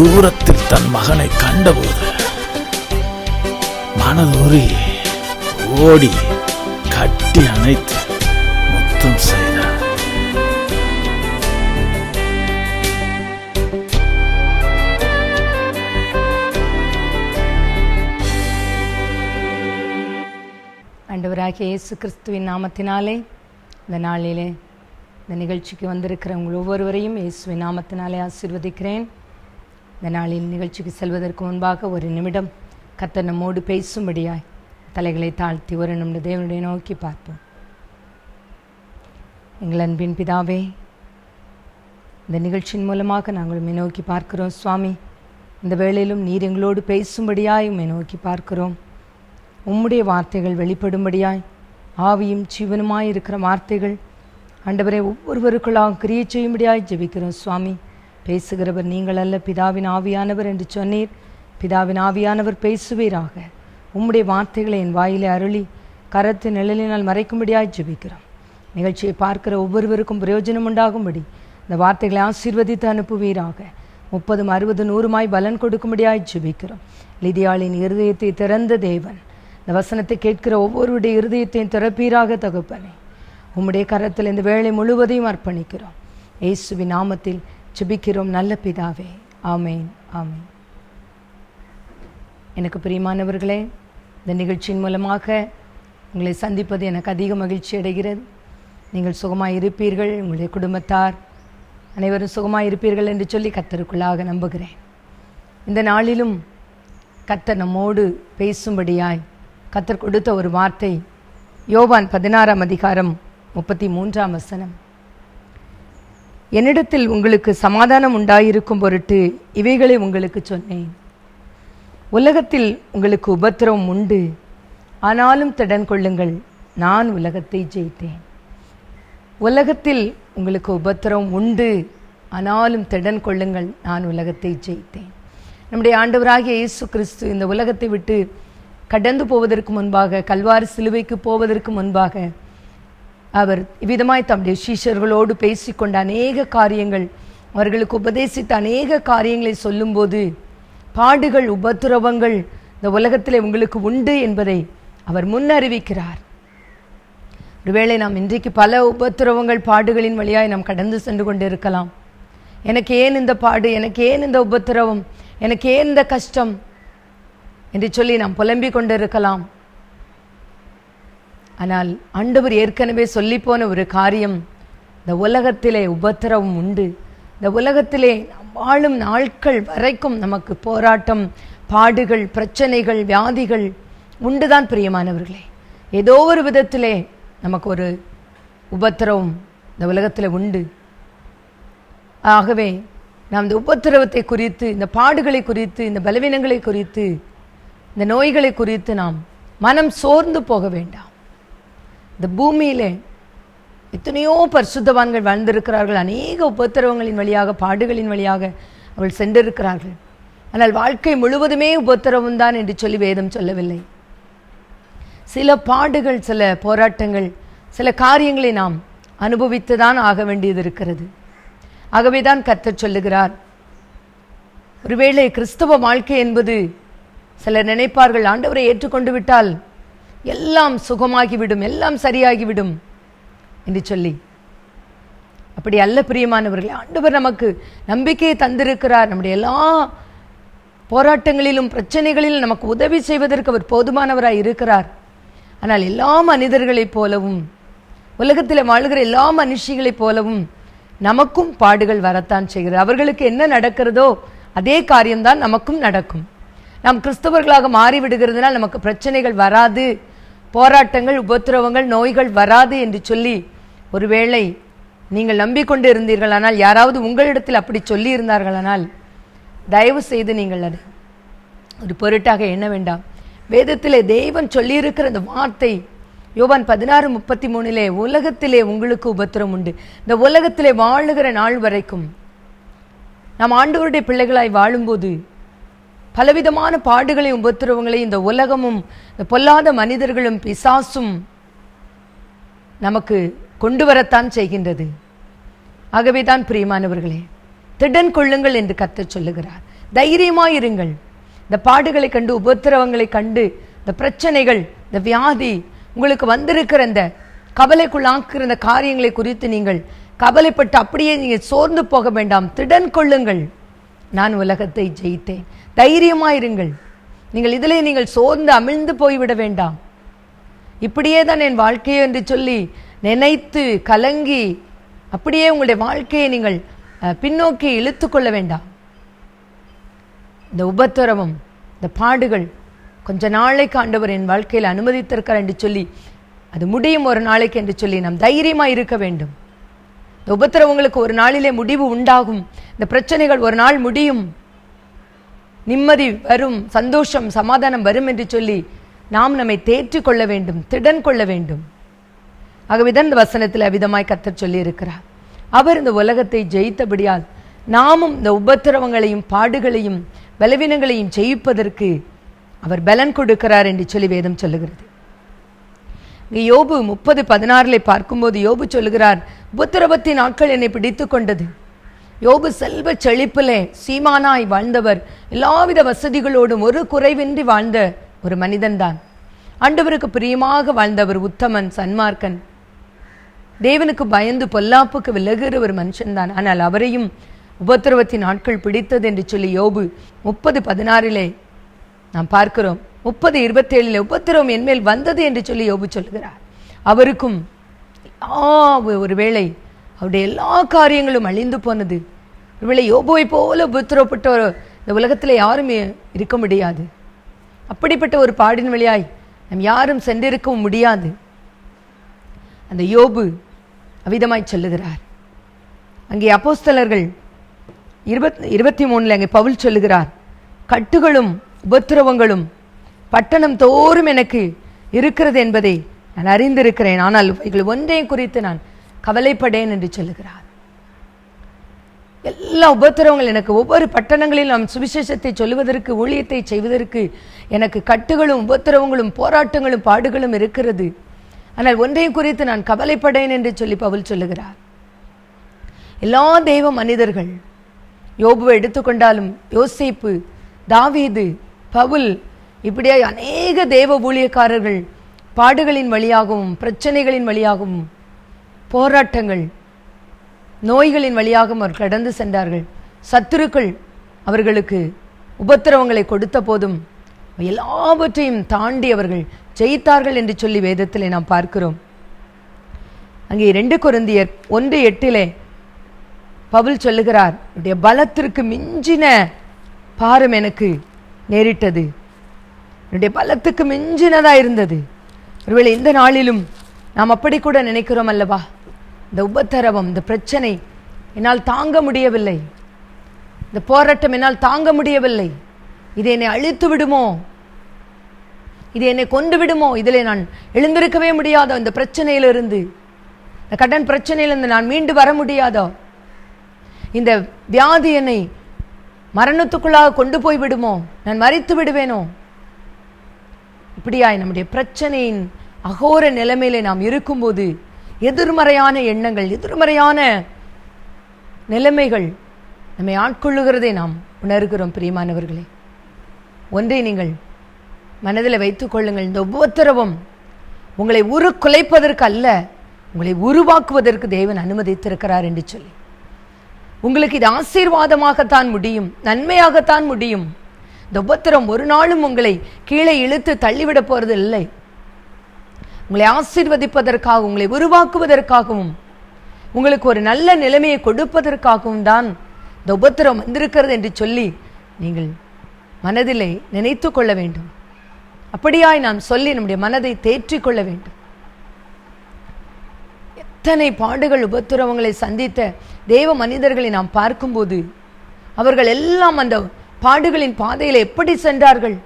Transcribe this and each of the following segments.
தூரத்தில் தன் மகனை கண்டபோது மனதுரி ஓடி கட்டி அணைத்து முத்தம் செய்தார். ஆண்டவராகிய இயேசு கிறிஸ்துவின் நாமத்தினாலே இந்த நாளிலே இந்த நிகழ்ச்சிக்கு வந்திருக்கிற உங்கள் ஒவ்வொருவரையும் இயேசுவின் நாமத்தினாலே ஆசிர்வதிக்கிறேன். இந்த நாளில் நிகழ்ச்சிக்கு செல்வதற்கு முன்பாக ஒரு நிமிடம் கத்தனமோடு நம்மோடு பேசும்படியாய் தலைகளை தாழ்த்தி ஒரு நிமிடம் தேவனுடைய நோக்கி பார்ப்போம். எங்கள் அன்பின் பிதாவே இந்த நிகழ்ச்சியின் மூலமாக நாங்கள் உண்மை நோக்கி பார்க்கிறோம். சுவாமி இந்த வேளையிலும் நீர் எங்களோடு பேசும்படியாய் உண்மை நோக்கி பார்க்கிறோம். உம்முடைய வார்த்தைகள் வெளிப்படும்படியாய் ஆவியும் ஜீவனுமாய் இருக்கிற வார்த்தைகள் ஆண்டவரை ஒவ்வொருவருக்குள்ளாக கிரியை செய்யும்படியாய் ஜெபிக்கிறோம். சுவாமி பேசுகிறவர் நீங்கள் அல்ல பிதாவின் ஆவியானவர் என்று சொன்னீர். பிதாவின் ஆவியானவர் பேசுவீராக. உம்முடைய வார்த்தைகளை என் வாயிலே அருளி கரத்து நிழலினால் மறைக்கும்படியாய் ஜெபிக்கிறோம். நிகழ்ச்சியை பார்க்கிற ஒவ்வொருவருக்கும் பிரயோஜனம் உண்டாகும்படி இந்த வார்த்தைகளை ஆசீர்வதித்து அனுப்புவீராக. முப்பதும் அறுபது நூறுமாய் பலன் கொடுக்கும்படியாய் ஜெபிக்கிறோம். லிதியாளின் இருதயத்தை திறந்த தேவன் இந்த வசனத்தை கேட்கிற ஒவ்வொருடைய இருதயத்தையும் திறப்பீராக தகுப்பனே. உம்முடைய கரத்தில் இந்த வேலை முழுவதையும் அர்ப்பணிக்கிறோம். இயேசுவின் நாமத்தில் ஜெபிக்கிறோம். நல்ல பிதாவே. ஆமேன். ஆமேன். எனக்கு பிரியமானவர்களே இந்த நிகழ்ச்சியின் மூலமாக உங்களை சந்திப்பது எனக்கு அதிக மகிழ்ச்சி அடைகிறது. நீங்கள் சுகமாக இருப்பீர்கள் உங்களுடைய குடும்பத்தார் அனைவரும் சுகமாக இருப்பீர்கள் என்று சொல்லி கத்தருக்குள்ளாக நம்புகிறேன். இந்த நாளிலும் கத்தர் நம்மோடு பேசும்படியாய் கத்தர் கொடுத்த ஒரு வார்த்தை யோவான் பதினாறாம் அதிகாரம் முப்பத்தி மூன்றாம் வசனம். என்னிடத்தில் உங்களுக்கு சமாதானம் உண்டாயிருக்கும் பொருட்டு இவைகளை உங்களுக்கு சொன்னேன். உலகத்தில் உங்களுக்கு உபத்திரவம் உண்டு. ஆனாலும் திடன் கொள்ளுங்கள் நான் உலகத்தை ஜெயித்தேன். உலகத்தில் உங்களுக்கு உபத்திரவம் உண்டு. ஆனாலும் திடன் கொள்ளுங்கள் நான் உலகத்தை ஜெயித்தேன். நம்முடைய ஆண்டவராகிய இயேசு கிறிஸ்து இந்த உலகத்தை விட்டு கடந்து போவதற்கு முன்பாக கல்வாறு சிலுவைக்கு போவதற்கு முன்பாக அவர் இவ்விதமாய் தம்முடைய சீஷர்களோடு பேசிக்கொண்ட அநேக காரியங்கள் அவர்களுக்கு உபதேசித்த அநேக காரியங்களை சொல்லும்போது பாடுகள் உபத்திரவங்கள் இந்த உலகத்தில் உங்களுக்கு உண்டு என்பதை அவர் முன்னறிவிக்கிறார். ஒருவேளை நாம் இன்றைக்கு பல உபத்திரவங்கள் பாடுகளின் வழியாய் நாம் கடந்து சென்று கொண்டு இருக்கலாம் எனக்கு ஏன் இந்த பாடு எனக்கு ஏன் இந்த உபத்திரவம் எனக்கு ஏன் இந்த கஷ்டம் என்று சொல்லி நாம் புலம்பிக் கொண்டிருக்கலாம். ஆனால் ஆண்டவர் ஏற்கனவே சொல்லிப்போன ஒரு காரியம் இந்த உலகத்திலே உபத்திரவம் உண்டு. இந்த உலகத்திலே நாம் வாழும் நாட்கள் வரைக்கும் நமக்கு போராட்டம் பாடுகள் பிரச்சனைகள் வியாதிகள் உண்டுதான் பிரியமானவர்களே. ஏதோ ஒரு விதத்திலே நமக்கு ஒரு உபத்திரவம் இந்த உலகத்தில் உண்டு. ஆகவே நாம் இந்த உபத்திரவத்தை குறித்து இந்த பாடுகளை குறித்து இந்த பலவீனங்களை குறித்து இந்த நோய்களை குறித்து நாம் மனம் சோர்ந்து போக வேண்டாம். இந்த பூமியிலே எத்தனையோ பரிசுத்தவான்கள் வாழ்ந்திருக்கிறார்கள் அநேக உபத்திரவங்களின் வழியாக பாடுகளின் வழியாக அவள் சென்றிருக்கிறார்கள். ஆனால் வாழ்க்கை முழுவதுமே உபத்திரவம் தான் என்று சொல்லி வேதம் சொல்லவில்லை. சில பாடுகள் சில போராட்டங்கள் சில காரியங்களை நாம் அனுபவித்து தான் ஆக வேண்டியது இருக்கிறது. ஆகவே தான் கத்தர் சொல்லுகிறார் ஒருவேளை கிறிஸ்தவ வாழ்க்கை என்பது சிலர் நினைப்பார்கள் ஆண்டவரை ஏற்றுக்கொண்டு விட்டால் எல்லாம் சுகமாகிவிடும் எல்லாம் சரியாகிவிடும் என்று சொல்லி. அப்படி அல்ல பிரியமானவர்களே ஆண்டவர் நமக்கு நம்பிக்கையை தந்திருக்கிறார். நம்முடைய எல்லா போராட்டங்களிலும் பிரச்சனைகளிலும் நமக்கு உதவி செய்வதற்கு அவர் போதுமானவராய் இருக்கிறார். ஆனால் எல்லா மனிதர்களைப் போலவும் உலகத்தில் வாழ்கிற எல்லா மனுஷிகளைப் போலவும் நமக்கும் பாடுகள் வரத்தான் செய்கிறது. அவர்களுக்கு என்ன நடக்கிறதோ அதே காரியம்தான் நமக்கும் நடக்கும். நாம் கிறிஸ்தவர்களாக மாறிவிடுகிறதுனால் நமக்கு பிரச்சனைகள் வராது. போராட்டங்கள் உபத்திரவங்கள் நோய்கள் வராது என்று சொல்லி ஒருவேளை நீங்கள் நம்பிக்கொண்டு இருந்தீர்களானால் யாராவது உங்களிடத்தில் அப்படி சொல்லி இருந்தார்களானால் தயவு செய்து நீங்கள் அது ஒரு பொருட்டாக எண்ண வேண்டாம். வேதத்திலே தெய்வம் சொல்லியிருக்கிற அந்த வார்த்தை யோவான் பதினாறு முப்பத்தி மூணிலே உலகத்திலே உங்களுக்கு உபத்திரம் உண்டு. இந்த உலகத்திலே வாழுகிற நாள் வரைக்கும் நாம் ஆண்டவருடைய பிள்ளைகளாய் வாழும்போது பலவிதமான பாடுகளை உபத்திரவங்களையும் இந்த உலகமும் பொல்லாத மனிதர்களும் பிசாசும் நமக்கு கொண்டு வரத்தான் செய்கின்றது. ஆகவே தான் பிரியமானவர்களே திடன் கொள்ளுங்கள் என்று கர்த்தர் சொல்லுகிறார். தைரியமாயிருங்கள் இந்த பாடுகளை கண்டு உபத்திரவங்களை கண்டு இந்த பிரச்சனைகள் இந்த வியாதி உங்களுக்கு வந்திருக்கிற இந்த கவலைக்குள்ளாக்குற இந்த காரியங்களை குறித்து நீங்கள் கவலைப்பட்டு அப்படியே நீங்கள் சோர்ந்து போக வேண்டாம். திடன் கொள்ளுங்கள். நான் உலகத்தை ஜெயித்தேன். தைரியமாயிருங்கள் நீங்கள் இதிலே நீங்கள் சோர்ந்து அமிழ்ந்து போய்விட வேண்டாம். இப்படியே தான் என் வாழ்க்கையோ என்று சொல்லி நினைத்து கலங்கி அப்படியே உங்களுடைய வாழ்க்கையை நீங்கள் பின்னோக்கி இழுத்து கொள்ள வேண்டாம். இந்த உபத்திரவம் இந்த பாடுகள் கொஞ்ச நாளைக்கு ஆண்டவர் என் வாழ்க்கையில் அனுமதித்திருக்கிறார் என்று சொல்லி அது முடியும் ஒரு நாளைக்கு என்று சொல்லி நாம் தைரியமாக இருக்க வேண்டும். இந்த உபத்திரவங்களுக்கு ஒரு நாளிலே முடிவு உண்டாகும். இந்த பிரச்சனைகள் ஒரு நாள் முடியும். நிம்மதி வரும் சந்தோஷம் சமாதானம் வரும் என்று சொல்லி நாம் நம்மை தேற்றிக் கொள்ள வேண்டும் திடன் கொள்ள வேண்டும். ஆகவேதான் இந்த வசனத்தில் அவிதமாய் கத்தர் சொல்லியிருக்கிறார். அவர் இந்த உலகத்தை ஜெயித்தபடியால் நாமும் இந்த உபத்திரவங்களையும் பாடுகளையும் பலவீனங்களையும் ஜெயிப்பதற்கு அவர் பலன் கொடுக்கிறார் என்று சொல்லி வேதம் சொல்லுகிறது. யோபு முப்பது பதினாறில் பார்க்கும்போது யோபு சொல்லுகிறார் உபத்திரவத்தின் நாட்கள் என்னை பிடித்து கொண்டது. யோபு செல்வ செழிப்பிலே சீமானாய் வாழ்ந்தவர் எல்லாவித வசதிகளோடும் ஒரு குறைவின்றி வாழ்ந்த ஒரு மனிதன்தான். ஆண்டவருக்கு பிரியமாக வாழ்ந்தவர் உத்தமன் சன்மார்க்கன். தேவனுக்கு பயந்து பொல்லாப்புக்கு விலகுகிற ஒரு மனுஷன்தான். ஆனால் அவரையும் உபத்திரவத்தின் நாட்கள் பிடித்தது என்று சொல்லி யோபு முப்பது பதினாறிலே நாம் பார்க்கிறோம். முப்பது இருபத்தேழில் உபத்திரவம் என்மேல் வந்தது என்று சொல்லி யோபு சொல்கிறார் அவருக்கும் ஒரு ஒருவேளை அவருடைய எல்லா காரியங்களும் அழிந்து போனது. ஒருவேளை யோபுவை போல உபத்திரப்பட்ட ஒரு இந்த உலகத்தில் யாரும் இருக்க முடியாது. அப்படிப்பட்ட ஒரு பாடின் வழியாய் நம் யாரும் சென்றிருக்கவும் முடியாது. அந்த யோபு அவிதமாய் சொல்லுகிறார். அங்கே அப்போஸ்தலர்கள் இருபத் இருபத்தி மூணுல அங்கே பவுல் சொல்லுகிறார். கட்டுகளும் உபத்திரவங்களும் பட்டணம் தோறும் எனக்கு இருக்கிறது என்பதை நான் அறிந்திருக்கிறேன். ஆனால் இவைகள் ஒன்றையும் குறித்து நான் கவலைப்படேன் என்று சொல்லுகிறார். எல்லா உபத்திரவங்கள் எனக்கு ஒவ்வொரு பட்டணங்களிலும் நாம் சுவிசேஷத்தை சொல்லுவதற்கு ஊழியத்தை செய்வதற்கு எனக்கு கட்டுகளும் உபத்திரவங்களும் போராட்டங்களும் பாடுகளும் இருக்கிறது. ஆனால் ஒன்றையும் குறித்து நான் கவலைப்படேன் என்று சொல்லி பவுல் சொல்லுகிறார். எல்லா தெய்வ மனிதர்கள் யோபுவை எடுத்துக்கொண்டாலும் யோசிப்பு தாவீது பவுல் இப்படியாய் அநேக தேவ ஊழியக்காரர்கள் பாடுகளின் வழியாகவும் பிரச்சனைகளின் வழியாகவும் போராட்டங்கள் நோய்களின் வழியாகவும் அவர் கடந்து சென்றார்கள். சத்துருக்கள் அவர்களுக்கு உபத்திரவங்களை கொடுத்த போதும் எல்லாவற்றையும் தாண்டி அவர்கள் ஜெயித்தார்கள் என்று சொல்லி வேதத்திலே நாம் பார்க்கிறோம். அங்கே ரெண்டு குருந்தியர் ஒன்று எட்டிலே பவுல் சொல்லுகிறார் பலத்திற்கு மிஞ்சின பாரம் எனக்கு நேரிட்டது. என்னுடைய பலத்துக்கு மிஞ்சினதா இருந்தது. ஒருவேளை இந்த நாளிலும் நாம் அப்படி கூட நினைக்கிறோம் அல்லவா? இந்த உபத்தரவம் இந்த பிரச்சனை என்னால் தாங்க முடியவில்லை. இந்த போராட்டம் என்னால் தாங்க முடியவில்லை. இது என்னை அழித்து விடுமோ? இது என்னை கொண்டு விடுமோ? இதில் நான் எழுந்திருக்கவே முடியாதோ இந்த பிரச்சனையிலிருந்து? இந்த கடன் பிரச்சனையிலிருந்து நான் மீண்டு வர முடியாதோ? இந்த வியாதி என்னை மரணத்துக்குள்ளாக கொண்டு போய் விடுமோ? நான் மறித்து விடுவேனோ? இப்படியாய் நம்முடைய பிரச்சனையின் அகோர நிலைமையில நாம் இருக்கும்போது எதிர்மறையான எண்ணங்கள் எதிர்மறையான நிலைமைகள் நம்மை ஆட்கொள்ளுகிறதை நாம் உணர்கிறோம் பிரியமானவர்களே. ஒன்றை நீங்கள் மனதில் வைத்துக் கொள்ளுங்கள். இந்த உபத்திரவம் உங்களை உரு குலைப்பதற்கு அல்ல உங்களை உருவாக்குவதற்கு தேவன் அனுமதித்திருக்கிறார் என்று சொல்லி. உங்களுக்கு இது ஆசீர்வாதமாகத்தான் முடியும் நன்மையாகத்தான் முடியும். இந்த உபத்திரம் ஒரு நாளும் உங்களை கீழே இழுத்து தள்ளிவிட போகிறது இல்லை உங்களை ஆசீர்வதிப்பதற்காக உங்களை உருவாக்குவதற்காகவும் உங்களுக்கு ஒரு நல்ல நிலைமையை கொடுப்பதற்காகவும் தான் இந்த உபத்திரம் வந்திருக்கிறது என்று சொல்லி நீங்கள் மனதிலே நினைத்து கொள்ள வேண்டும். அப்படியாய் நாம் சொல்லி நம்முடைய மனதை தேற்றிக் கொள்ள வேண்டும். எத்தனை பாடுகள் உபத்திரவங்களை சந்தித்த தேவ மனிதர்களை நாம் பார்க்கும்போது அவர்கள் எல்லாம் அந்த பாடுகளின் பாதையில் எப்படி சென்றார்கள்?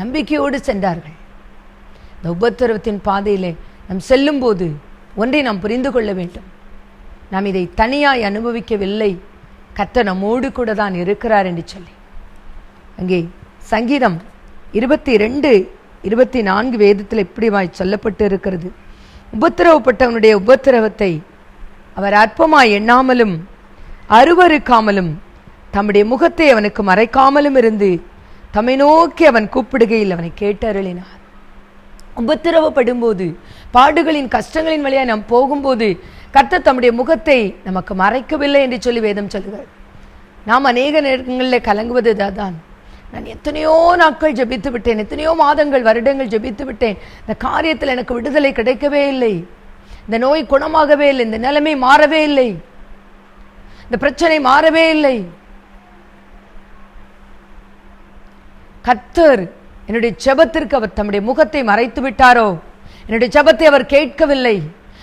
நம்பிக்கையோடு சென்றார்கள். இந்த உபத்திரவத்தின் பாதையில் நாம் செல்லும்போது ஒன்றை நாம் புரிந்து கொள்ள வேண்டும். நாம் இதை தனியாய் அனுபவிக்கவில்லை. கத்த நம்மோடு கூட தான் இருக்கிறார் என்று சொல்லி. அங்கே சங்கீதம் இருபத்தி ரெண்டு இருபத்தி நான்கு வேதத்தில் இப்படிவாய் சொல்லப்பட்டு இருக்கிறது. உபத்திரவப்பட்டவனுடைய உபத்திரவத்தை அவர் அற்பமாய் எண்ணாமலும் அருவறுக்காமலும் தம்முடைய முகத்தை அவனுக்கு மறைக்காமலும் இருந்து தம்மை நோக்கி அவன் கூப்பிடுகையில் அவனை கேட்டருளினார். உபத்திரவப்படும்போது பாடுகளின் கஷ்டங்களின் வழியாக நாம் போகும்போது கர்த்தர் தம்முடைய முகத்தை நமக்கு மறைக்கவில்லை என்று சொல்லி வேதம் சொல்கிறார் நாம் அநேக நேரங்களில் கலங்குவது தான் நான் எத்தனையோ நாட்கள் ஜெபித்து விட்டேன் எத்தனையோ மாதங்கள் வருடங்கள் ஜெபித்து விட்டேன். இந்த காரியத்தில் எனக்கு விடுதலை கிடைக்கவே இல்லை. இந்த நோய் குணமாகவே இல்லை இந்த நிலைமை மாறவே இல்லை. இந்த பிரச்சனை மாறவே இல்லை. கத்தர் என்னுடைய ஜெபத்திற்கு அவர் தம்முடைய முகத்தை மறைத்து விட்டாரோ? என்னுடைய ஜெபத்தை அவர் கேட்கவில்லை.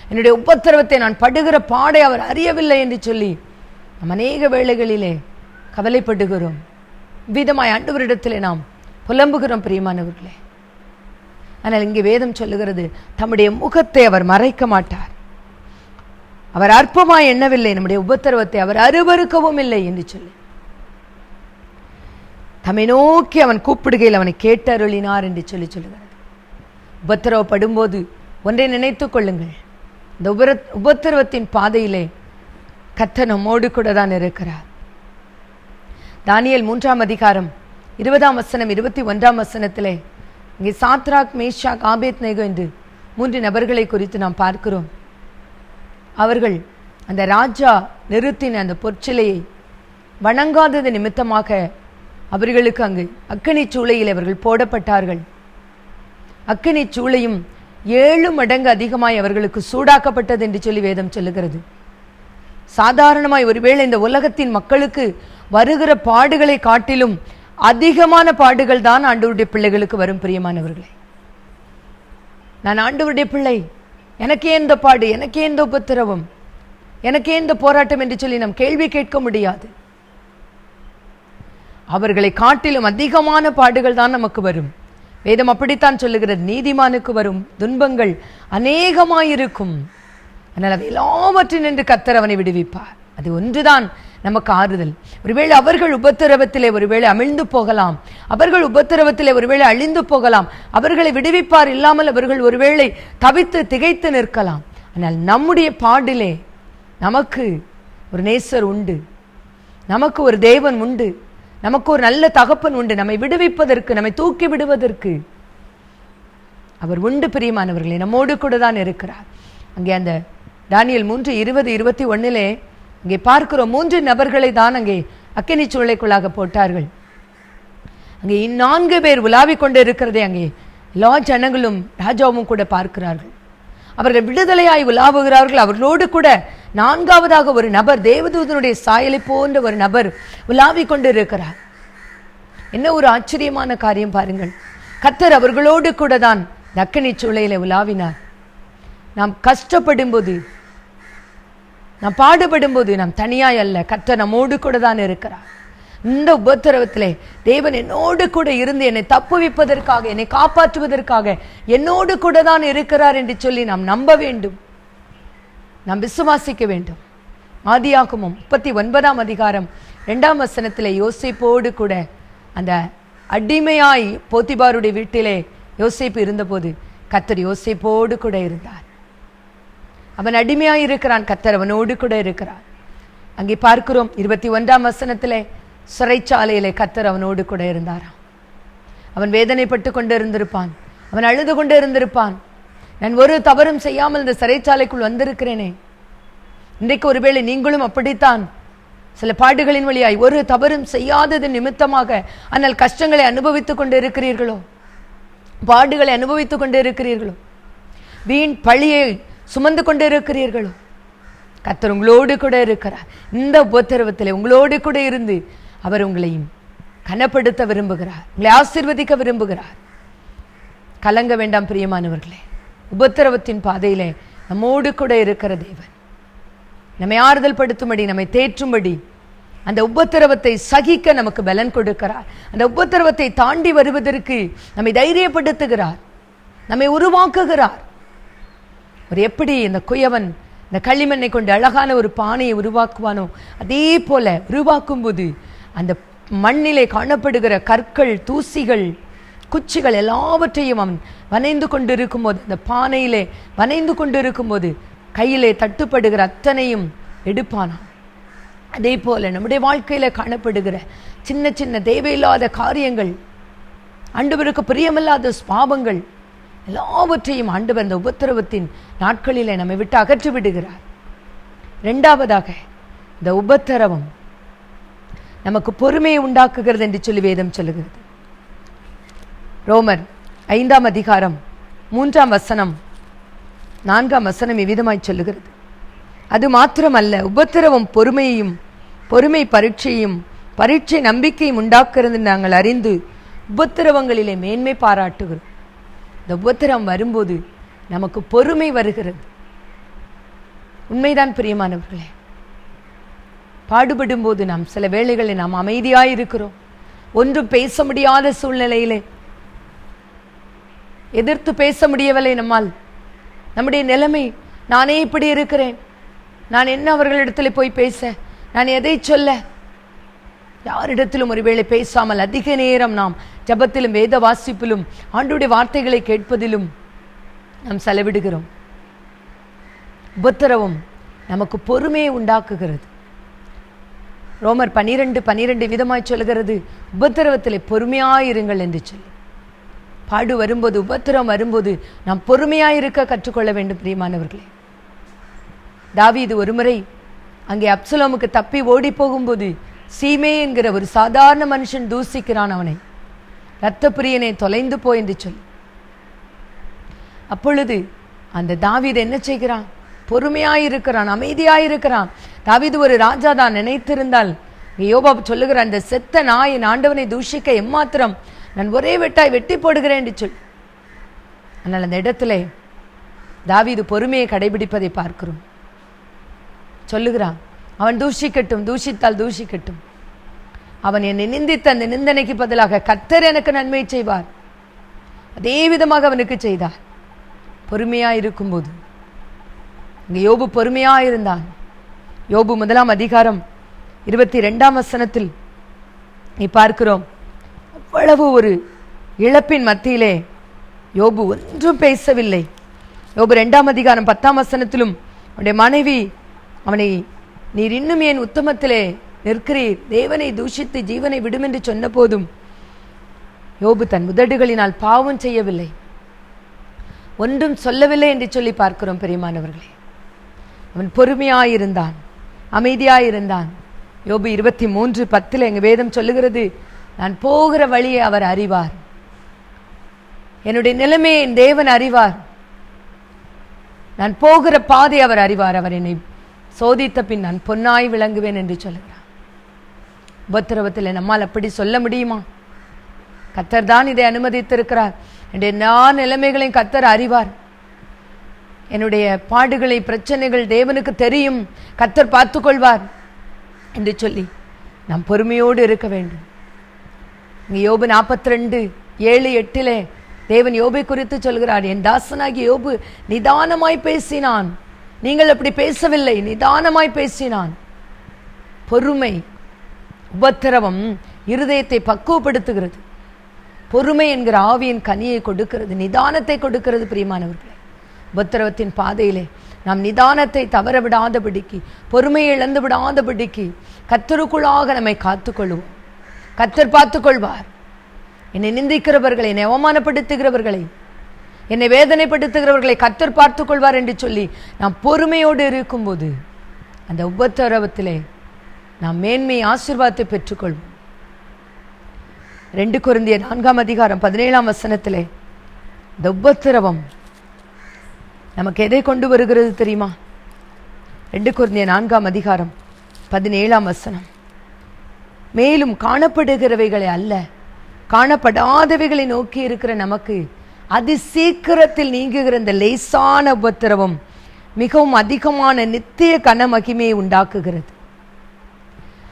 என்னுடைய உபத்திரவத்தை நான் படுகிற பாடை அவர் அறியவில்லை என்று சொல்லி நாம் அநேக வேளைகளிலே கவலைப்படுகிறோம். விதமாய் ஆண்டவரிடத்திலே நாம் புலம்புகிறோம் பிரியமானவர்களே. ஆனால் இங்கே வேதம் சொல்லுகிறது தம்முடைய முகத்தை அவர் மறைக்க மாட்டார். அவர் அற்பமாய் எண்ணவில்லை நம்முடைய உபத்திரவத்தை அவர் அருவருக்கவும் இல்லை என்று சொல்லி. தம்மை நோக்கி அவன் கூப்பிடுகையில் அவனை கேட்டருளினார் என்று சொல்லி சொல்லுகிறது. உபத்திரவப்படும்போது ஒன்றை நினைத்து கொள்ளுங்கள். இந்த உபர உபத்திரவத்தின் பாதையிலே கத்தனமோடு நம்மோடு கூட தான் இருக்கிறார். தானியல் மூன்றாம் அதிகாரம் இருபதாம் வசனம் இருபத்தி ஒன்றாம் வசனத்திலே இங்கே சாத்ராக் மேஷாக் ஆபேத் நேகோ என்று மூன்று நபர்களை குறித்து நாம் பார்க்கிறோம். அவர்கள் அந்த ராஜா நிறுத்தின அந்த பொற்சிலையை வணங்காதது நிமித்தமாக அவர்களுக்கு அங்கு அக்கனி சூளையில் அவர்கள் போடப்பட்டார்கள். அக்கனி சூளையும் ஏழு மடங்கு அதிகமாய் அவர்களுக்கு சூடாக்கப்பட்டது என்று சொல்லி வேதம் சொல்லுகிறது. சாதாரணமாய் ஒருவேளை இந்த உலகத்தின் மக்களுக்கு வருகிற பாடுகளை காட்டிலும் அதிகமான பாடுகள் தான் ஆண்டவருடைய பிள்ளைகளுக்கு வரும் பிரியமானவர்களே. நான் ஆண்டவருடைய பிள்ளை. எனக்கே இந்த பாடு? எனக்கே இந்த உபத்திரவம்? எனக்கே இந்த போராட்டம் என்று சொல்லி நாம் கேள்வி கேட்க முடியாது. அவர்களை காட்டிலும் அதிகமான பாடுகள் தான் நமக்கு வரும். வேதம் அப்படித்தான் சொல்லுகிறது. நீதிமானுக்கு வரும் துன்பங்கள் அநேகமாயிருக்கும். ஆனால் அவை எல்லாவற்றின் என்று கத்தர் அவனை விடுவிப்பார். அது ஒன்றுதான் நமக்கு ஆறுதல். ஒருவேளை அவர்கள் உபத்திரவத்திலே ஒருவேளை அமிழ்ந்து போகலாம். அவர்கள் உபத்திரவத்திலே ஒருவேளை அழிந்து போகலாம். அவர்களை விடுவிப்பார் இல்லாமல் அவர்கள் ஒருவேளை தவித்து திகைத்து நிற்கலாம். ஆனால் நம்முடைய பாடிலே நமக்கு ஒரு நேசர் உண்டு. நமக்கு ஒரு தேவன் உண்டு. நமக்கு ஒரு நல்ல தகப்பன் உண்டு. நம்மை விடுவிப்பதற்கு நம்மை தூக்கி விடுவதற்கு. அவர் உண்டு பிரியமானவர்களே நம்மோடு கூட தான் இருக்கிறார். அங்கே அந்த தானியல் மூன்று இருபது இருபத்தி ஒண்ணிலே இங்கே பார்க்கிறோம். மூன்று நபர்களை தான் அங்கே அக்கினி சூளைக்குள்ளாக போட்டார்கள். அங்கே இந்நான்கு பேர் உலாவிக் கொண்டு இருக்கிறதே அங்கே எல்லா ஜனங்களும் ராஜாவும் கூட பார்க்கிறார்கள். அவர்கள் விடுதலையாய் உலாவுகிறார்கள். அவர்களோடு கூட நான்காவதாக ஒரு நபர் தேவதூதனுடைய சாயலை போன்ற ஒரு நபர் உலாவிக் கொண்டு இருக்கிறார் என்ன ஒரு ஆச்சரியமான காரியம் பாருங்கள். கத்தர் அவர்களோடு கூட தான் தக்கனி சூளையில உலாவினார். நாம் கஷ்டப்படும் போது நாம் பாடுபடும் போது நாம் தனியாய் அல்ல கர்த்தர் நம்மோடு கூட தான் இருக்கிறார். இந்த உபத்திரவத்திலே தேவன் என்னோடு கூட இருந்து என்னை தப்புவிப்பதற்காக என்னை காப்பாற்றுவதற்காக என்னோடு கூட தான் இருக்கிறார் என்று சொல்லி நாம் நம்ப வேண்டும். நாம் விசுவாசிக்க வேண்டும். ஆதியாகமும் முப்பத்தி ஒன்பதாம் அதிகாரம் இரண்டாம் வசனத்தில் யோசிப்போடு கூட அந்த அடிமையாய் போத்திபாருடைய வீட்டிலே யோசிப்பு இருந்தபோது கத்தர் யோசிப்போடு கூட இருந்தார். அவன் அடிமையாய் இருக்கிறான் கத்தர் அவனோடு கூட இருக்கிறான் அங்கே பார்க்கிறோம் இருபத்தி ஒன்றாம் வசனத்திலே சிறைச்சாலையிலே கத்தர் அவனோடு கூட இருந்தாராம். அவன் வேதனைப்பட்டு கொண்டு இருந்திருப்பான் அவன் அழுது கொண்டு இருந்திருப்பான் நான் ஒரு தவறும் செய்யாமல் இந்த சிறைச்சாலைக்குள் வந்திருக்கிறேனே. இன்றைக்கு ஒருவேளை நீங்களும் அப்படித்தான். சில பாடுகளின் வழியாய் ஒரு தவறும் செய்யாதது நிமித்தமாக ஆனால் கஷ்டங்களை அனுபவித்துக் கொண்டு இருக்கிறீர்களோ பாடுகளை அனுபவித்துக் கொண்டு இருக்கிறீர்களோ வீண் பழியை சுமந்து கொண்டு இருக்கிறீர்களோ கத்தர் உங்களோடு கூட இருக்கிறார். இந்த உபத்திரவத்தில் உங்களோடு கூட இருந்து அவர் உங்களையும் கனப்படுத்த விரும்புகிறார். உங்களை ஆசீர்வதிக்க விரும்புகிறார். கலங்க வேண்டாம் பிரியமானவர்களே. உபத்திரவத்தின் பாதையிலே நம்மோடு கூட இருக்கிற தேவன். நம்மை ஆறுதல் படுத்தும்படி நம்மை தேற்றும்படி அந்த உபத்திரவத்தை சகிக்க நமக்கு பலன் கொடுக்கிறார். அந்த உபத்திரவத்தை தாண்டி வருவதற்கு நம்மை தைரியப்படுத்துகிறார். நம்மை உருவாக்குகிறார். ஒரு எப்படி இந்த குயவன் இந்த களிமண்ணை கொண்டு அழகான ஒரு பானையை உருவாக்குவானோ அதே போல உருவாக்கும் போது அந்த மண்ணிலே காணப்படுகிற கற்கள் தூசிகள் குச்சிகள் எல்லாவற்றையும் அவன் வனைந்து கொண்டு இருக்கும்போது அந்த பானையிலே வனைந்து கொண்டு இருக்கும்போது கையிலே தட்டுப்படுகிற அத்தனையும் எடுப்பானாம். அதே போல நம்முடைய வாழ்க்கையில காணப்படுகிற சின்ன சின்ன தேவையில்லாத காரியங்கள் ஆண்டவருக்கு பிரியமில்லாத பாவங்கள் எல்லாவற்றையும் ஆண்டவர் இந்த உபத்திரவத்தின் நாட்களிலே நம்மை விட்டு அகற்றி விடுகிறார். ரெண்டாவதாக இந்த உபத்திரவம் நமக்கு பொறுமையை உண்டாக்குகிறது என்று சொல்லி வேதம் சொல்லுகிறது. ரோமர் ஐந்தாம் அதிகாரம் மூன்றாம் வசனம். நான்காம் வசனம் இவ்விதமாய் சொல்லுகிறது. அது மாத்திரமல்ல உபத்திரவம் பொறுமையையும் பொறுமை பரீட்சையும் பரீட்சை நம்பிக்கையும் உண்டாக்குறது நாங்கள் அறிந்து உபத்திரவங்களிலே மேன்மை பாராட்டுகிறோம். இந்த உபத்திரம் வரும்போது நமக்கு பொறுமை வருகிறது. உண்மைதான் பிரியமானவர்களே. பாடுபடும் போது நாம் சில வேளைகளில் நாம் அமைதியாக இருக்கிறோம். ஒன்றும் பேச முடியாத சூழ்நிலையிலே எதிர்த்து பேச முடியவில்லை நம்மால். நம்முடைய நிலைமை நானே இப்படி இருக்கிறேன். நான் என்ன அவர்களிடத்தில் போய் பேச? நான் எதை சொல்ல? யாரிடத்திலும் ஒருவேளை பேசாமல் அதிக நேரம் நாம் ஜபத்திலும் வேத வாசிப்பிலும் ஆண்டுடைய வார்த்தைகளை கேட்பதிலும் நாம் செலவிடுகிறோம். உபத்திரவம் நமக்கு பொறுமையை உண்டாக்குகிறது. ரோமர் பனிரெண்டு பனிரெண்டு விதமாய் சொல்கிறது உபத்திரவத்தில் பொறுமையாயிருங்கள் என்று சொல்லி. பாடு வரும்போது உபத்திரம் வரும்போது நாம் பொறுமையாயிருக்க கற்றுக்கொள்ள வேண்டும் பிரியமானவர்களே. ஒரு முறை அங்கே அப்சலோமுக்கு தப்பி ஓடி போகும்போது சீமே என்கிற ஒரு சாதாரண மனுஷன் தூசிக்கிறான் அவனை. இரத்த பிரியனை தொலைந்து போயிருந்து என்று சொல்லி. அப்பொழுது அந்த தாவீது என்ன செய்கிறான்? பொறுமையாக இருக்கிறான் அமைதியாக இருக்கிறான். தாவீது ஒரு ராஜா தான் நினைத்திருந்தால் யோபா சொல்லுகிற சொல்லுகிறான் அந்த செத்த நாயின் ஆண்டவனை தூஷிக்க எம்மாத்திரம் நான் ஒரே வெட்டாய் வெட்டி போடுகிறேன் என்று சொல். ஆனால் அந்த இடத்துல தாவிது பொறுமையை கடைபிடிப்பதை பார்க்கிறோம். சொல்லுகிறான் அவன் தூஷிக்கட்டும் தூஷித்தால் தூஷிக்கட்டும். அவன் என்னை நிந்தித்த அந்த நிந்தனைக்கு பதிலாக கத்தர் எனக்கு நன்மை செய்வார். அதே விதமாக அவனுக்கு செய்தார். பொறுமையாக இருக்கும்போது. இங்கே யோபு பொறுமையாக இருந்தான். யோபு முதலாம் அதிகாரம் இருபத்தி ரெண்டாம் வசனத்தில் நீ பார்க்கிறோம். அவ்வளவு ஒரு இழப்பின் மத்தியிலே யோபு ஒன்றும் பேசவில்லை. யோபு ரெண்டாம் அதிகாரம் பத்தாம் வசனத்திலும் அவனுடைய மனைவி அவனை நீர் இன்னும் ஏன் உத்தமத்திலே நிற்கிறீர். தேவனை தூஷித்து ஜீவனை விடும் என்று சொன்ன போதும் யோபு தன் உதடுகளினால் பாவம் செய்யவில்லை. ஒன்றும் சொல்லவில்லை என்று சொல்லி பார்க்கிறோம் பெரியமானவர்களே. அவன் பொறுமையாயிருந்தான் அமைதியாயிருந்தான். யோபு இருபத்தி மூன்று பத்தில் எங்க வேதம் சொல்லுகிறது நான் போகிற வழியை அவர் அறிவார். என்னுடைய நிலைமையை என் தேவன் அறிவார். நான் போகிற பாதை அவர் அறிவார். அவர் என்னை சோதித்த பின் நான் பொன்னாய் விளங்குவேன் என்று சொல்லுகிறார். உபத்திரவத்தில் நம்மால் அப்படி சொல்ல முடியுமா? கத்தர் தான் இதை அனுமதித்திருக்கிறார். என்னுடைய நான் நிலைமைகளையும் கத்தர் அறிவார். என்னுடைய பாடுகளை பிரச்சனைகள் தேவனுக்கு தெரியும். கத்தர் பார்த்துக்கொள்வார். என்று சொல்லி நாம் பொறுமையோடு இருக்க வேண்டும். யோபு நாற்பத்தி ரெண்டு ஏழு எட்டிலே தேவன் யோபை குறித்து சொல்கிறார் என் தாசனாகி யோபு நிதானமாய் பேசினான். நீங்கள் அப்படி பேசவில்லை நிதானமாய் பேசினான். பொறுமை உபத்திரவம் இருதயத்தை பக்குவப்படுத்துகிறது. பொறுமை என்கிற ஆவியின் கனியை கொடுக்கிறது நிதானத்தை கொடுக்கிறது பிரியமானவர்களே. உபத்திரவத்தின் பாதையிலே நாம் நிதானத்தை தவற விடாதபடிக்கு பொறுமையை இழந்து விடாதபடிக்கு கத்தருக்குள்ளாக நம்மை காத்துக்கொள்வோம் கத்தர் பார்த்து கொள்வார் என்னை நிந்திக்கிறவர்களை என்னை அவமானப்படுத்துகிறவர்களை என்னை வேதனைப்படுத்துகிறவர்களை கத்தர் பார்த்துக்கொள்வார் என்று சொல்லி நாம் பொறுமையோடு இருக்கும்போது அந்த உபத்திரவத்திலே நாம் மேன்மை ஆசிர்வாதத்தை பெற்றுக்கொள்வோம். ரெண்டு குருந்திய நான்காம் அதிகாரம் பதினேழாம் வசனத்திலே இந்த உபத்திரவம் நமக்கு எதை கொண்டு வருகிறது தெரியுமா? ரெண்டு குருந்திய நான்காம் அதிகாரம் பதினேழாம் வசனம். மேலும் காணப்படுகிறவைகளை அல்ல. காணப்படாதவைகளை நோக்கி இருக்கிற நமக்கு அதி சீக்கிரத்தில் நீங்குகிற இந்த லேசான உபத்திரவம் மிகவும் அதிகமான நித்திய கன மகிமையை உண்டாக்குகிறது.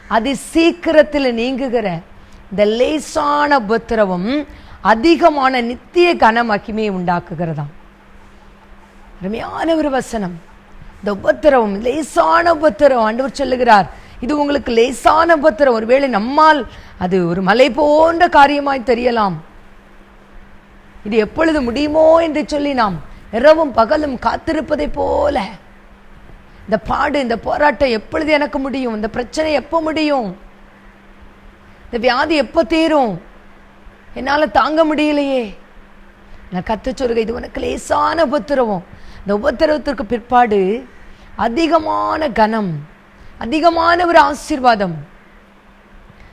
அதி சீக்கிரத்தில் நீங்குகிற இந்த லேசான உபத்திரவம் அதிகமான நித்திய கன மகிமையை உண்டாக்குகிறதாம். அருமையான ஒரு வசனம். இந்த உபத்திரவம் லேசான உபத்திரவம் ஆண்டவர் சொல்லுகிறார் இது உங்களுக்கு லேசான உபத்திரம். ஒருவேளை நம்மால் அது ஒரு மலை போன்ற காரியமாய் தெரியலாம். இது எப்பொழுது முடியுமோ என்று சொல்லி நாம் இரவும் பகலும் காத்திருப்பதை போல. இந்த பாடு இந்த போராட்டம் எப்பொழுது எனக்கு முடியும்? இந்த பிரச்சனை எப்போ முடியும்? இந்த வியாதி எப்போ தீரும்? என்னால் தாங்க முடியலையே. நான் கத்த சொல்லுங்க இது உனக்கு லேசான உபத்திரவம். இந்த உபத்திரவத்திற்கு பிற்பாடு அதிகமான கனம். அதிகமான ஒரு ஆசீர்வாதம்.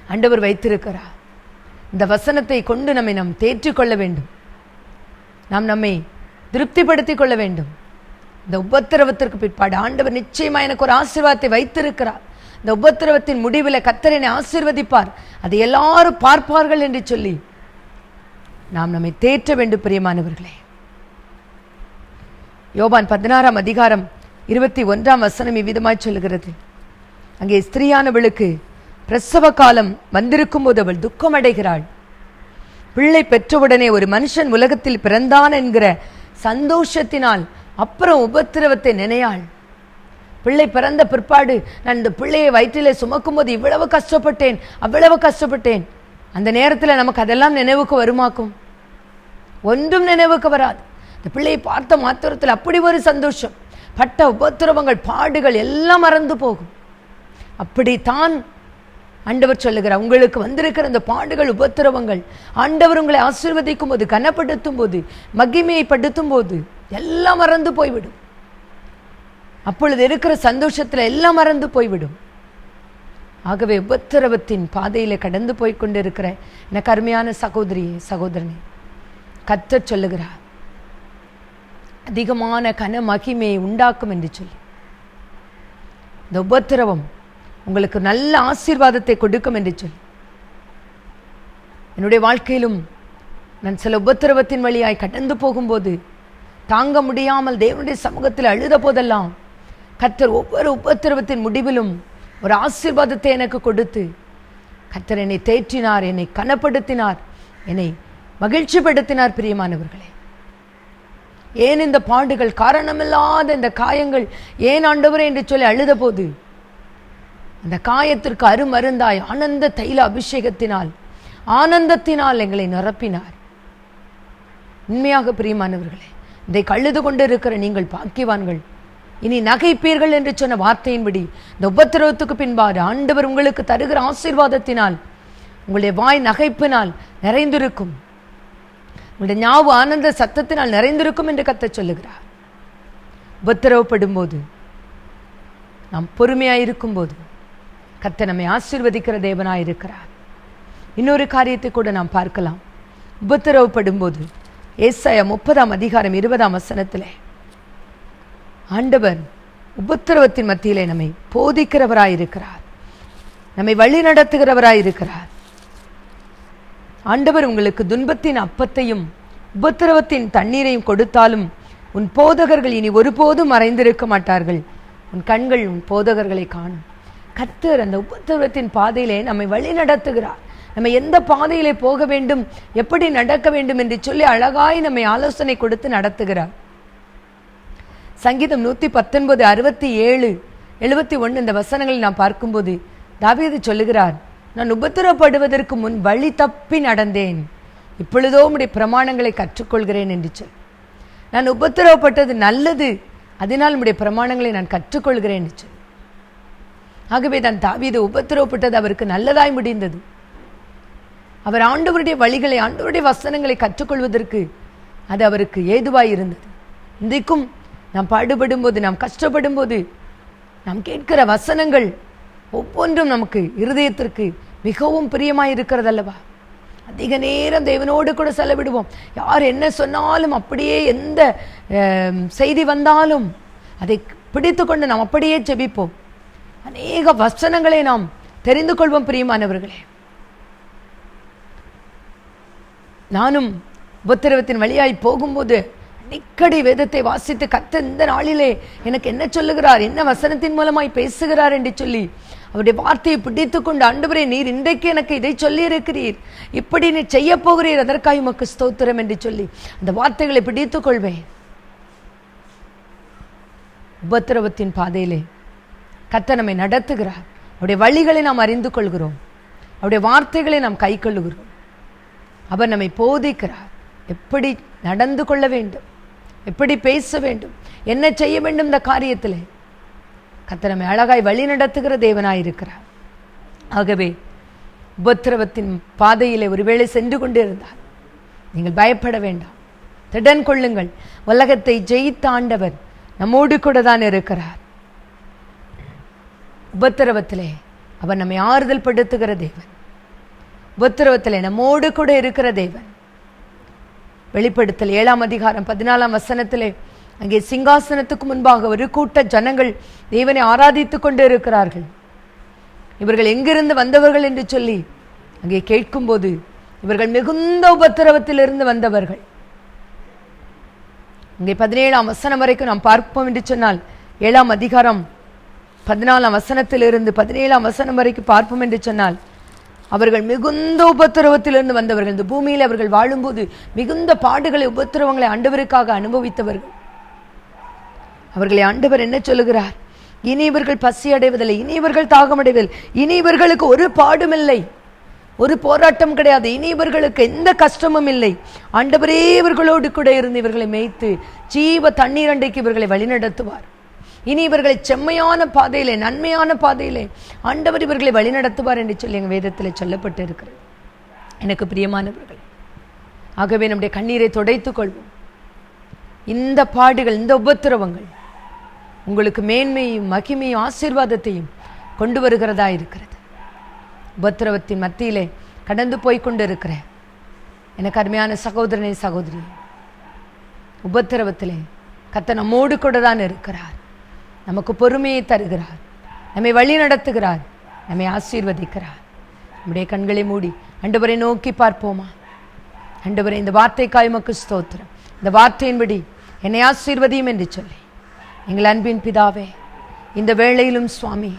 ஆண்டவர் வைத்திருக்கிறார். இந்த வசனத்தை கொண்டு நம்மை நாம் தேற்றிக்கொள்ள வேண்டும். நாம் நம்மை திருப்திப்படுத்திக் கொள்ள வேண்டும். இந்த உபத்திரவத்திற்கு பிற்பாடு ஆண்டவர் நிச்சயமா எனக்கு ஒரு ஆசீர்வாதத்தை வைத்திருக்கிறார். இந்த உபத்திரவத்தின் முடிவில் கத்தரனை ஆசீர்வதிப்பார். அதை எல்லாரும் பார்ப்பார்கள் என்று சொல்லி நாம் நம்மை தேற்ற வேண்டும் பிரியமானவர்களே. யோபான் பதினாறாம் அதிகாரம் இருபத்தி ஒன்றாம் வசனம் இவ்விதமாய் சொல்லுகிறது. அங்கே ஸ்திரீயானவளுக்கு பிரசவ காலம் வந்திருக்கும் போது அவள் துக்கமடைகிறாள். பிள்ளை பெற்றவுடனே ஒரு மனுஷன் உலகத்தில் பிறந்தான் என்கிற சந்தோஷத்தினால் அப்புறம் உபத்திரவத்தை நினையாள். பிள்ளை பிறந்த பிற்பாடு நான் இந்த பிள்ளையை வயிற்றிலே சுமக்கும் போது இவ்வளவு கஷ்டப்பட்டேன் அவ்வளவு கஷ்டப்பட்டேன். அந்த நேரத்தில் நமக்கு அதெல்லாம் நினைவுக்கு வருமாக்கும்? ஒன்றும் நினைவுக்கு வராது. இந்த பிள்ளையை பார்த்த மாத்திரத்தில் அப்படி ஒரு சந்தோஷம். பட்ட உபத்திரவங்கள் பாடுகள் எல்லாம் மறந்து போகும். அப்படித்தான் ஆண்டவர் சொல்லுகிறார். உங்களுக்கு வந்திருக்கிற அந்த பாடுகள் உபத்திரவங்கள் ஆண்டவர் உங்களை ஆசீர்வதிக்கும் போது கனப்படுத்தும் போது மகிமையை படுத்தும் போது எல்லாம் மறந்து போய்விடும். அப்பொழுது இருக்கிற சந்தோஷத்தில் எல்லாம் மறந்து போய்விடும். ஆகவே உபத்திரவத்தின் பாதையில் கடந்து போய் கொண்டிருக்கிற எனக்கு அருமையான சகோதரியே சகோதரனே கத்தர் சொல்லுகிறார் அதிகமான கன மகிமையை உண்டாக்கும் என்று சொல்லி. இந்த உபத்திரவம் உங்களுக்கு நல்ல ஆசீர்வாதத்தை கொடுக்கும் என்று சொல் என்னுடைய வாழ்க்கையிலும் நான் சில உபத்திரவத்தின் வழியாய் கடந்து போகும்போது தாங்க முடியாமல் தேவனுடைய சமூகத்தில் அழுத போதெல்லாம் கத்தர் ஒவ்வொரு உபத்திரவத்தின் முடிவிலும் ஒரு ஆசீர்வாதத்தை எனக்கு கொடுத்து கத்தர் என்னை தேற்றினார் என்னை கனப்படுத்தினார் என்னை மகிழ்ச்சிப்படுத்தினார் பிரியமானவர்களே. ஏன் இந்த பாடுகள் காரணமில்லாத இந்த காயங்கள் ஏன் ஆண்டவரே என்று சொல்லி அழுத போது அந்த காயத்திற்கு அருமருந்தாய் ஆனந்த தைல அபிஷேகத்தினால் ஆனந்தத்தினால் எங்களை நிரப்பினார். உண்மையாக பிரியமானவர்களே இதை கழுது கொண்டு இருக்கிற நீங்கள் பாக்கிவான்கள் இனி நகைப்பீர்கள் என்று சொன்ன வார்த்தையின்படி இந்த உபத்திரவத்துக்கு பின்பாடு ஆண்டவர் உங்களுக்கு தருகிற ஆசீர்வாதத்தினால் உங்களுடைய வாய் நகைப்பினால் நிறைந்திருக்கும். உங்களுடைய ஞாபகம் ஆனந்த சத்தத்தினால் நிறைந்திருக்கும் என்று கத்த சொல்லுகிறார். உபத்திரவப்படும் போது நாம் பொறுமையாக இருக்கும்போது கத்த நம்மை ஆசீர்வதிக்கிற தேவனாக இருக்கிறார் இன்னொரு காரியத்தை கூட நாம் பார்க்கலாம். உபத்திரவப்படும் போது ஏசாயா முப்பதாம் அதிகாரம் இருபதாம் வசனத்தில் ஆண்டவர் உபத்திரவத்தின் மத்தியிலே நம்மை போதிக்கிறவராயிருக்கிறார். நம்மை வழி நடத்துகிறவராய் இருக்கிறார் ஆண்டவர் உங்களுக்கு துன்பத்தின் அப்பத்தையும் உபத்திரவத்தின் தண்ணீரையும் கொடுத்தாலும் உன் போதகர்கள் இனி ஒருபோதும் மறைந்திருக்க மாட்டார்கள். உன் கண்கள் உன் போதகர்களை காணும். கத்தர் அந்த உபத்திரவத்தின் பாதையிலே நம்மை வழி நடத்துகிறார் நம்ம எந்த பாதையிலே போக வேண்டும் எப்படி நடக்க வேண்டும் என்று சொல்லி அழகாய் நம்மை ஆலோசனை கொடுத்து நடத்துகிறார். சங்கீதம் நூற்றி பத்தொன்பது அறுபத்தி ஏழு எழுபத்தி ஒன்று இந்த வசனங்களை நான் பார்க்கும்போது தாவீது சொல்லுகிறார் நான் உபத்திரப்படுவதற்கு முன் வழி தப்பி நடந்தேன். இப்பொழுதோ உடைய பிரமாணங்களை கற்றுக்கொள்கிறேன் என்று சொல். நான் உபத்திரவப்பட்டது நல்லது அதனால் உடைய பிரமாணங்களை நான் கற்றுக்கொள்கிறேன் என்று சொல். ஆகவே தான் தாவீது உபத்திரவப்பட்டது அவருக்கு நல்லதாய் முடிந்தது. அவர் ஆண்டவருடைய வழிகளை ஆண்டவருடைய வசனங்களை கற்றுக்கொள்வதற்கு அது அவருக்கு ஏதுவாய் இருந்தது. இன்றைக்கும் நாம் பாடுபடும் போது நாம் கஷ்டப்படும் போது நாம் கேட்கிற வசனங்கள் ஒவ்வொன்றும் நமக்கு இருதயத்திற்கு மிகவும் பிரியமாக இருக்கிறதல்லவா? அதிக நேரம் தேவனோடு கூட செலவிடுவோம். யார் என்ன சொன்னாலும் அப்படியே எந்த செய்தி வந்தாலும் அதை பிடித்து கொண்டு நாம் அப்படியே ஜெபிப்போம். அநேக வசனங்களை நாம் தெரிந்து கொள்வோம் பிரியமானவர்களே. நானும் உபத்திரவத்தின் வழியாய் போகும்போது அடிக்கடி வேதத்தை வாசித்து கத்த இந்த நாளிலே எனக்கு என்ன சொல்லுகிறார் என்ன வசனத்தின் மூலமாய் பேசுகிறார் என்று சொல்லி அவருடைய வார்த்தையை பிடித்துக் கொண்டு ஆண்டவரே நீர் இன்றைக்கு எனக்கு இதை சொல்லி இருக்கிறீர் இப்படி நீ செய்ய போகிறீர் அதற்காக உமக்கு ஸ்தோத்திரம் என்று சொல்லி அந்த வார்த்தைகளை பிடித்துக் கொள்வேன். உபத்திரவத்தின் பாதையிலே கத்த நம்மை நடத்துகிறார். அவருடைய வழிகளை நாம் அறிந்து கொள்கிறோம். அவருடைய வார்த்தைகளை நாம் கை கொள்ளுகிறோம் அவர் நம்மை போதிக்கிறார். எப்படி நடந்து கொள்ள வேண்டும்? எப்படி பேச வேண்டும்? என்ன செய்ய வேண்டும் இந்த காரியத்தில்? கர்த்தர் நம்மை அழகாய் வழி நடத்துகிற தேவனாய் இருக்கிறார். ஆகவே உபத்திரவத்தின் பாதையிலே ஒருவேளை சென்று கொண்டிருந்தார் நீங்கள் பயப்பட வேண்டாம். திடன் கொள்ளுங்கள். உலகத்தை ஜெயித்தாண்டவர் நம்மோடு கூட தான் இருக்கிறார். உபத்திரவத்திலே அவர் நம்மை ஆறுதல் படுத்துகிற தேவன். உபத்திரவத்திலே நம்மோடு கூட இருக்கிற தேவன். வெளிப்படுத்தல் ஏழாம் அதிகாரம் பதினாலாம் வசனத்திலே அங்கே சிங்காசனத்துக்கு முன்பாக ஒரு கூட்ட ஜனங்கள் தேவனை ஆராதித்துக் கொண்டு இருக்கிறார்கள் இவர்கள் எங்கிருந்து வந்தவர்கள் என்று சொல்லி அங்கே கேட்கும்போது இவர்கள் மிகுந்த உபத்திரவத்திலிருந்து வந்தவர்கள். இங்கே பதினேழாம் வசனம் வரைக்கும் நாம் பார்ப்போம் என்று சொன்னால் ஏழாம் அதிகாரம் பதினாலாம் வசனத்திலிருந்து பதினேழாம் வசனம் வரைக்கும் பார்ப்போம் என்று சொன்னால் அவர்கள் மிகுந்த உபத்திரவத்திலிருந்து வந்தவர்கள். இந்த பூமியில் அவர்கள் வாழும்போது மிகுந்த பாடுகளை உபத்திரவங்களை ஆண்டவருக்காக அனுபவித்தவர்கள். அவர்களை ஆண்டவர் என்ன சொல்லுகிறார்? இனி இவர்கள் பசி அடைவதில்லை இனி இவர்கள் தாகமடைவதில்லை இனி இவர்களுக்கு ஒரு பாடும் இல்லை ஒரு போராட்டம் கிடையாது இனி இவர்களுக்கு எந்த கஷ்டமும் இல்லை. ஆண்டவரே இவர்களோடு கூட இருந்து இவர்களை மேய்த்து ஜீவ தண்ணீர் அண்டைக்கு இவர்களை வழிநடத்துவார். இனி இவர்களை செம்மையான பாதையிலே நன்மையான பாதையிலே ஆண்டவர் இவர்களை வழிநடத்துவார் என்று சொல்லி எங்கள் வேதத்தில் சொல்லப்பட்டு இருக்கிறது எனக்கு பிரியமானவர்கள் ஆகவே நம்முடைய கண்ணீரை துடைத்துக் கொள்வோம். இந்த பாடுகள் இந்த உபத்திரவங்கள் உங்களுக்கு மேன்மையும் மகிமையும் ஆசீர்வாதத்தையும் கொண்டு வருகிறதா இருக்கிறது. உபத்திரவத்தின் மத்தியிலே கடந்து போய் கொண்டு இருக்கிறேன் எனக்கு அருமையான சகோதரனே சகோதரி உபத்திரவத்திலே கத்த நம்மோடு கூட தான் இருக்கிறார். நமக்கு பொறுமையை தருகிறார். நம்மை வழி நடத்துகிறார். நம்மை ஆசீர்வதிக்கிறார். நம்முடைய கண்களை மூடி அண்டவரை நோக்கி பார்ப்போமா? அண்டவரை இந்த வார்த்தைக்காய் மக்கு ஸ்தோத்திரம். இந்த வார்த்தையின்படி என்னை ஆசீர்வதியும் என்று சொல்லி. எங்கள் அன்பின் பிதாவே இந்த வேளையிலும் சுவாமி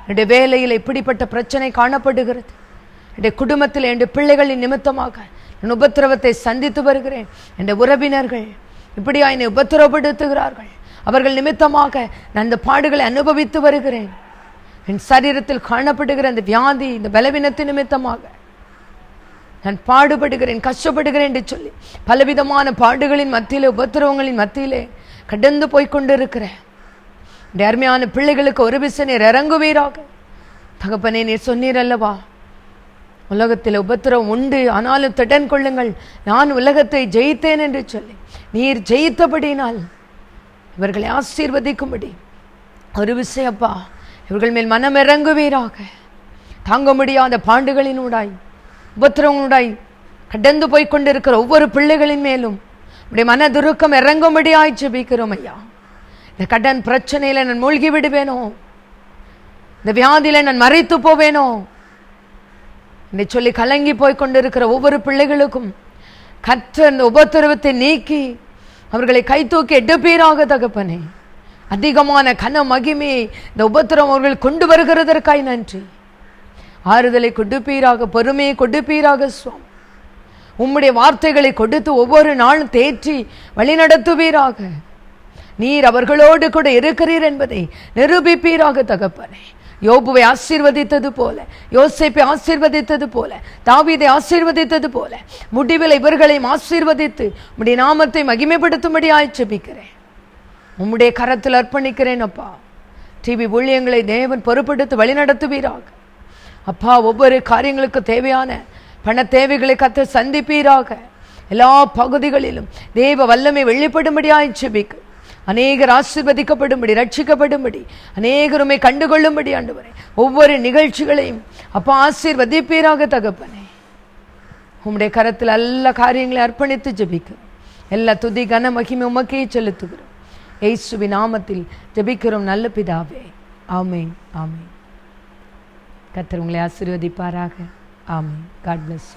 என்னுடைய வேலையில் இப்படிப்பட்ட பிரச்சனை காணப்படுகிறது? என்னுடைய குடும்பத்தில் என்னுடைய பிள்ளைகளின் நிமித்தமாக நான் உபத்திரவத்தை சந்தித்து வருகிறேன். என்னுடைய உறவினர்கள் இப்படியா என்னை உபத்திரவப்படுத்துகிறார்கள்? அவர்கள் நிமித்தமாக நான் இந்த பாடுகளை அனுபவித்து வருகிறேன். என் சரீரத்தில் காணப்படுகிற அந்த வியாதி இந்த பலவீனத்தின் நிமித்தமாக நான் பாடுபடுகிறேன் கஷ்டப்படுகிறேன் என்று சொல்லி பலவிதமான பாடுகளின் மத்தியிலே உபத்திரவங்களின் மத்தியிலே கடந்து போய்கொண்டிருக்கிறேன் அருமையான பிள்ளைகளுக்கு ஒரு விசை நீர் இறங்குவீராக. தகப்பனே நீர் சொன்னீர் அல்லவா? உலகத்தில் உபத்திரவம் உண்டு ஆனாலும் திடன் கொள்ளுங்கள் நான் உலகத்தை ஜெயித்தேன் என்று சொல்லி. நீர் ஜெயித்தபடினால் இவர்களை ஆசீர்வதிக்கும்படி. ஒரு விஷயப்பா இவர்கள் மேல் மனம் இறங்குவீராக. தாங்க முடியாத பாண்டுகளினூடாய் உபத்திரவங்களுடாய் கடந்து போய் கொண்டிருக்கிற ஒவ்வொரு பிள்ளைகளின் மேலும் உடைய மனதுருக்கம் இறங்கும்படியாய் ஜெபிக்கிறோம் ஐயா. இந்த கடன் பிரச்சனையில் நான் மூழ்கி விடுவேனோ? இந்த வியாதியில் நான் மறைத்து போவேனோ? என்னை சொல்லி கலங்கி போய் கொண்டிருக்கிற ஒவ்வொரு பிள்ளைகளுக்கும் கற்ற அந்த உபத்திரவத்தை நீக்கி அவர்களை கை தூக்கி எடுப்பீராக தகப்பனே. அதிகமான கன மகிமையை இந்த உபத்திரம் அவர்கள் கொண்டு வருகிறதற்காய் நன்றி. ஆறுதலை கொடுப்பீராக பொறுமையை கொடுப்பீராக சுவாமி. உம்முடைய வார்த்தைகளை கொடுத்து ஒவ்வொரு நாளும் தேற்றி வழிநடத்துவீராக. நீர் அவர்களோடு கூட இருக்கிறீர் என்பதை நிரூபிப்பீராக தகப்பனே. யோபுவை ஆசீர்வதித்தது போல யோசேப்பை ஆசீர்வதித்தது போல தாவீதை ஆசீர்வதித்தது போல முடிவில் இவர்களையும் ஆசீர்வதித்து உம்முடைய நாமத்தை மகிமைப்படுத்தும்படி ஆய்ச்சபிக்கிறேன் உம்முடைய கரத்தில் அர்ப்பணிக்கிறேன் அப்பா. டிவி ஊழியங்களை தேவன் பொறுப்படுத்தி வழிநடத்துவீராக. அப்பா ஒவ்வொரு காரியங்களுக்கு தேவையான பண தேவைகளை கத்த சந்திப்பீராக. எல்லா பகுதிகளிலும் தேவ வல்லமை வெளிப்படும்படியாய் செபிக்கு அநேகர் ஆசிர்வதிக்கப்படும்படி ரட்சிக்கப்படும்படி அநேகருமே கண்டுகொள்ளும்படி ஆண்டவரே. ஒவ்வொரு நிகழ்ச்சிகளையும் அப்போ ஆசீர்வதிப்பீராக தகப்பனே. உம்முடைய கரத்தில் எல்லா காரியங்களையும் அர்ப்பணித்து ஜபிக்கும் எல்லா துதி கன மகிமை உமக்கே செலுத்துகிறோம். ஏசுவி நாமத்தில் ஜெபிக்கிறோம் நல்ல பிதாவே. ஆமென் ஆமென். கத்தர் உங்களை ஆசீர்வதிப்பாராக. ஆமென். God plus